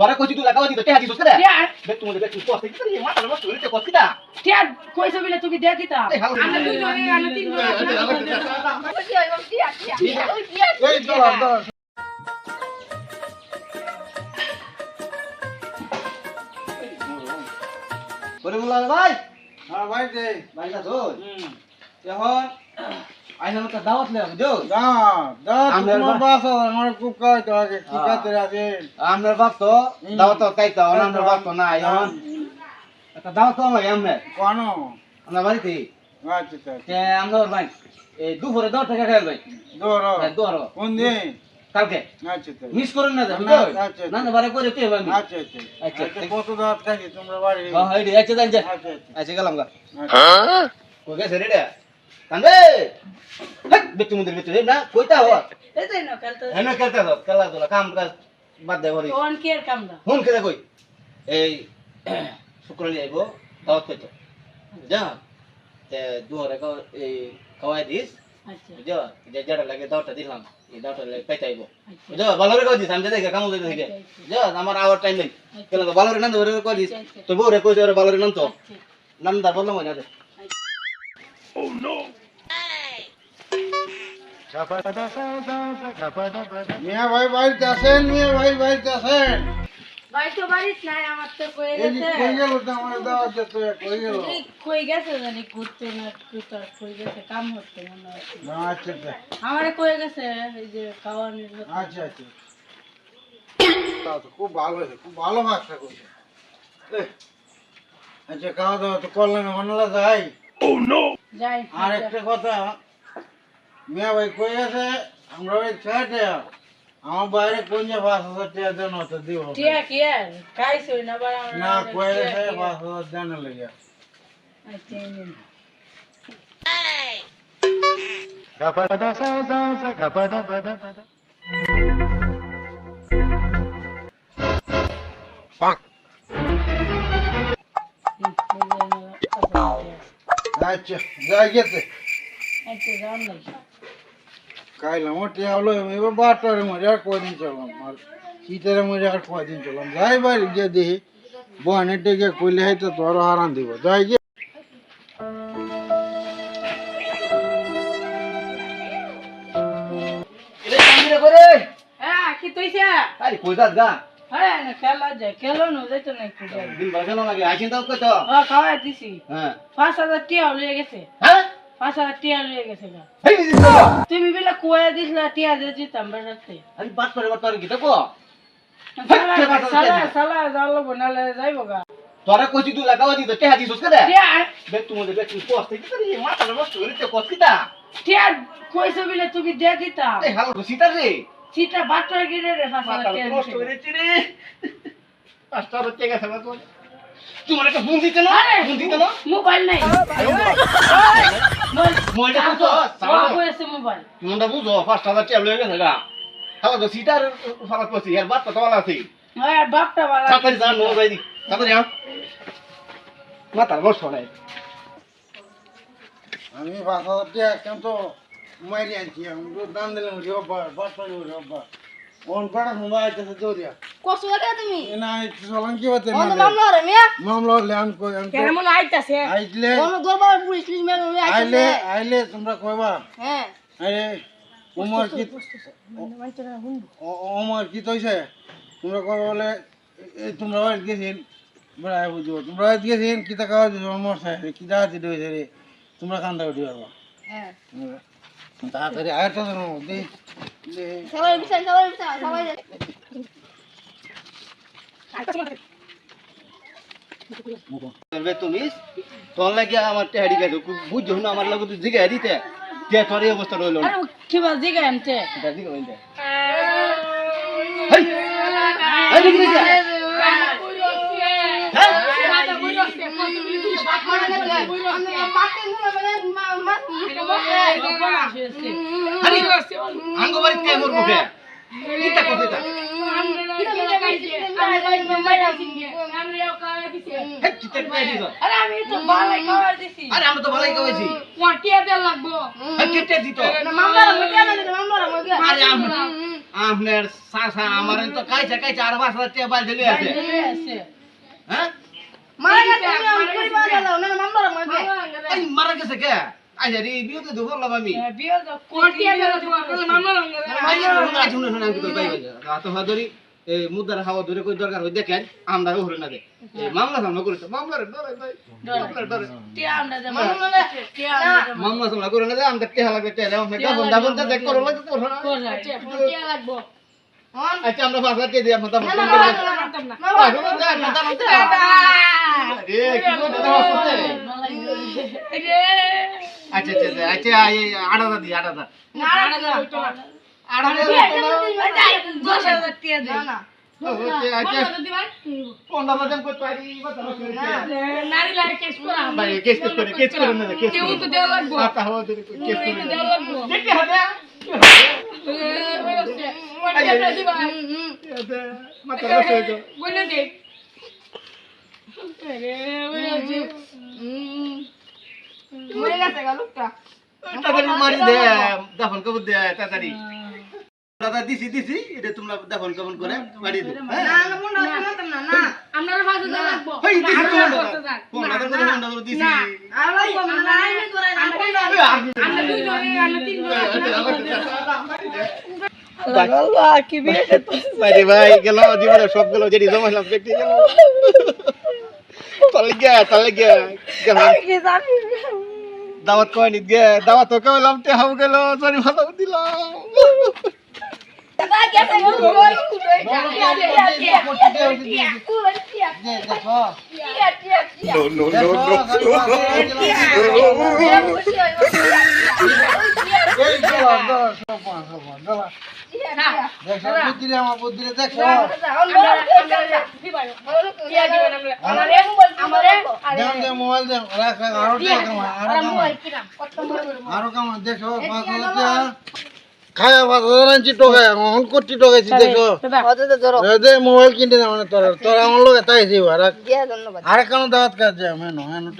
তোরা কইছি তুই লাগাও দিতে টেহা দিছস কেডা টিয়া বে তুমি দেখ তুই কষ্ট কি মাথা নষ্ট হইতে কষ্ট কিটা টিয়া কইছো বলে তুমি দিয়ে দিতা এই হাল আমরা দুজনে আমরা তিনজনে এই চলো চলো করে বলা ভাই। হ্যাঁ ভাই দে ভাই না তো এখন আইনা মত দাওয়াত হ্যাঁ। আমরা বাপ তো দাওয়াত তাই তো আমরা বাপ তো না এখন একটা দাওয়াত তো লাগে আমরা কোন? আমরা বাড়িতে? আচ্ছা আচ্ছা তে আমরা ভাই এই দুপুরে দশ টাকা খাই ভাই হ্যাঁ, দুয়ারো কোন দিন? কালকে। আচ্ছা আচ্ছা। মিস করুন না না, আচ্ছা, আচ্ছা। না না বারে করে তুই ভাই আচ্ছা আচ্ছা আচ্ছা, আচ্ছা কত দাঁত খাইছি তোমরা বাড়ি হ্যাঁ হ্যাঁ আচ্ছা আচ্ছা আচ্ছা। আচ্ছা গেলাম গা। আচ্ছা। কই গেছে রে রে? কান্দে বেতু মুদের বেতু না কইতা হ তো না কাল তো হেন খেলতে তো খেলা তোলা কাম কাজ বাদ দে হরি। কোন কে কাম দা হুন কেদা কই? এই শুক্রলি আইব দাওয়াত কইতো। যা তে দুয়ারে কা এই খাওয়াই দিস। আচ্ছা। বুঝো যে যেটা লাগে দাওটা দিলাম এই দাওটা লাগে পাইতে আইব। আচ্ছা। বুঝো ভালো করে কই দিস? আমি দেখে কাম দিতে থেকে যা আমার আওয়ার টাইম নেই। কেন তো ভালো রে নন্দ করে কই দিস? তো বউরে কইছে ওরে ভালো রে নন্দ আচ্ছা নন্দা বললাম না দে মিয়া ভাই বাড়িতে আছেন? মিয়া ভাই বাড়িতে আছেন? ভাই তো বাড়িত নাই আমার তো কই এই যে গেছে। কই গেল তো আমার দাওয়াত দিতে কই গেল? এই কই গেছে জানি ঘুরতে না ঘুরতে গেছে কাম হচ্ছে মনে হচ্ছে না, আচ্ছা আচ্ছা। আমারে কই গেছে এই যে খাওয়ানোর কথা। আচ্ছা আচ্ছা। খুব ভালো হয়েছে খুব ভালো ভাষা করছে আচ্ছা খাওয়া দাওয়া তো করলেন মনলা যাই। যাই আর একটা কথা মিয়া ভাই কই আছে আমরা ওই ছাড়ে আমার বাইরে কোন যে পাঁচ হাজার টাকা দেন তো দিব টিয়া কি আর খাইছই না বার আমরা না কই আছে পাঁচ হাজার দেন লেগে আচ্ছা এই নিন। হুম, কাছে আচ্ছা যাই গেছে আচ্ছা যান নাই খাইলাম ও টিয়া হলো এবার বারটার মধ্যে আর কয়দিন চললাম আর শীতের মধ্যে আর কয়দিন চললাম যাই বাড়ি যে দেখি বহানে টেকে কইলে হয়তো তোর হারান করে হ্যাঁ খেলা যায় খেলো যাইতো না একটু দিন বাজানো লাগে আইছিন দাও কই তো? খাওয়াই দিছি। হ্যাঁ। টিয়া লিয়ে গেছে। হ্যাঁ? পাঁচ হাজার টিয়া লিয়ে গেছে গা। হেই দিস তো। তুমি বিলা কুয়া দিছিলা টিয়া দিয়ে দিতাম বেড়াতে আরে বাত করে বাত করে কি তো সালা কে পাঁচ হাজার সালা জালো বনালে যাইবো গা। তোরা কইছি তুই লাগাও দিতে টেহা দিছস কেডা টিয়া? বে তুমি দেখ তুই কষ্ট কি করে মাথা নষ্ট হইতে কষ্ট কিটা টিয়া কইছো বিলে তুমি দিয়ে দিতাম। এই হাল তো রে। চিটা বাটর গিরে রে নষ্ট দিছে। হইছে রে। পাঁচটা হচ্ছে গেছে না তো তোমার একটা ফোন দিতে না? ফোন দিতে না? মোবাইল নাই। মোবাইলটা বুঝো বড় করেছে মোবাইল মনটা বুঝো পাঁচটা হাজার টেবল গেছে গা। তো সিটার করছি আছে হ্যাঁ বাপটা বালা তাড়াতাড়ি যা নো যাই দি তাড়াতাড়ি আও মাথা নষ্ট নাই আমি হাজার টাকা কিন্তু মারি আনছি আমি তো দাম দিলাম রোববার বারটা রোববার। ওন কটা মোবাইল আছে দৌড়িয়া। কষ্ট করে তুমি? এ না চলান কি হতে না মামলা রে মিয়া। মামলা হলে আমি কই আমি কেমন আইতাছে? আইলে অন্য দরবার পুলিশ পুলিশ মেল মেল আইলে আইলে তোমরা কইবা। হ্যাঁ। আরে উমর কি ও- ওমর কি তৈছে? তোমরা কবে বলে এই তোমরা বাড়ি গেছেন? বড় বুঝব। তোমরা বাড়ি গেছেন? কিতা খাওয়া দিছো ওমর সাহেব কিতা দিতে হয়েছে রে? তোমরা কান্দা উঠি পারবা। হ্যাঁ। তাড়াতাড়ি আরেকটা জানো দে সবাই বিচার সবাই বিচার সবাই তুমি? তোর লাগে আমার টেহারি গেছে বুঝছ না আমার লাগে তুই জিগাই দিতে। তে তোর এই অবস্থা রইল। কি বল হেই! হ্যাঁ আরে আঙ্গ বাড়ি কে? মোর মুখে কিতা? করতে তা হেই কিতা কে দিছ? আরে আমি তো বালাই খাওয়া দিছি। আরে আমরা তো ভালোই কইছি কোয়াটিয়া দে লাগবো। হেই কিতা দিত। আরে আম আপনার সাসা আমার তো কাইছে কাইছে আর টাকা বাইল দিলে আছে। হ্যাঁ? গেছে মারা গেছে কে? আজ রে বিয়ে তো ধরলাম আমি বিয়ে তো কোটি গেল মামা আজ শুনে শুনে আমি তো পাই তো হাদরি এই মুদ্রার হাওয়া ধরে কই দরকার হই দেখেন আমরা ওহরে না দে এই মামলা সামলা করে তো মামলার ডরে ভাই মামলার ডরে টিয়া আমরা দেব মামলা টিয়া দেব মামলা সামলা করে না দে আমরা টেহা লাগবে টেহা আমরা কাপন দাবন তে দেখ করো লাগে করো না টিয়া লাগবো আচ্ছা আমরা হাজার টাকা দিই আমরা দাবন না করে না দেব না না আরে কি করে দেওয়া আছে আচ্ছা আচ্ছা আচ্ছা আট হাজার দিই আট হাজার আট হাজার মরে গেছে গা লোকটা। তাড়াতাড়ি মারি দে দাফন কবর দে তাড়াতাড়ি। দাদা দিছি দিছি এটা তোমরা দাফন কবর করে বাড়ি দে হ্যাঁ। না না মন রাখতে না না। আমরা লাগবো হই দিছি তো আর লাগবো না না। আমি করে না। আমরা দুই জনে আমরা তিন ভাই ভাই গেল জীবনে সব গেল যেটি জমাইলাম ব্যক্তি গেল। তাহলে গিয়া দাওয়াত কয় নিত গে? দাওয়াত তো কইলাম তে হাউ গেল জরি ভালো দিলাম। টাকা গেছে গো কই এই সব সব দেখো বুদ্ধিরে আমার বুদ্ধিরে দেখো মোবাইল দে রাখ রাখ আরও কামা আরও কামা আরও কামা দেখো পাঁচ খায়া পাঁচ হাজার আনছি টোকা কোটি টোকাইছি দেখো দে মোবাইল কিনতে না মানে তোর তোর আমার লোক তাই যাইব আর আর কেন দাওয়াত কাজ যায় মেনো মেনো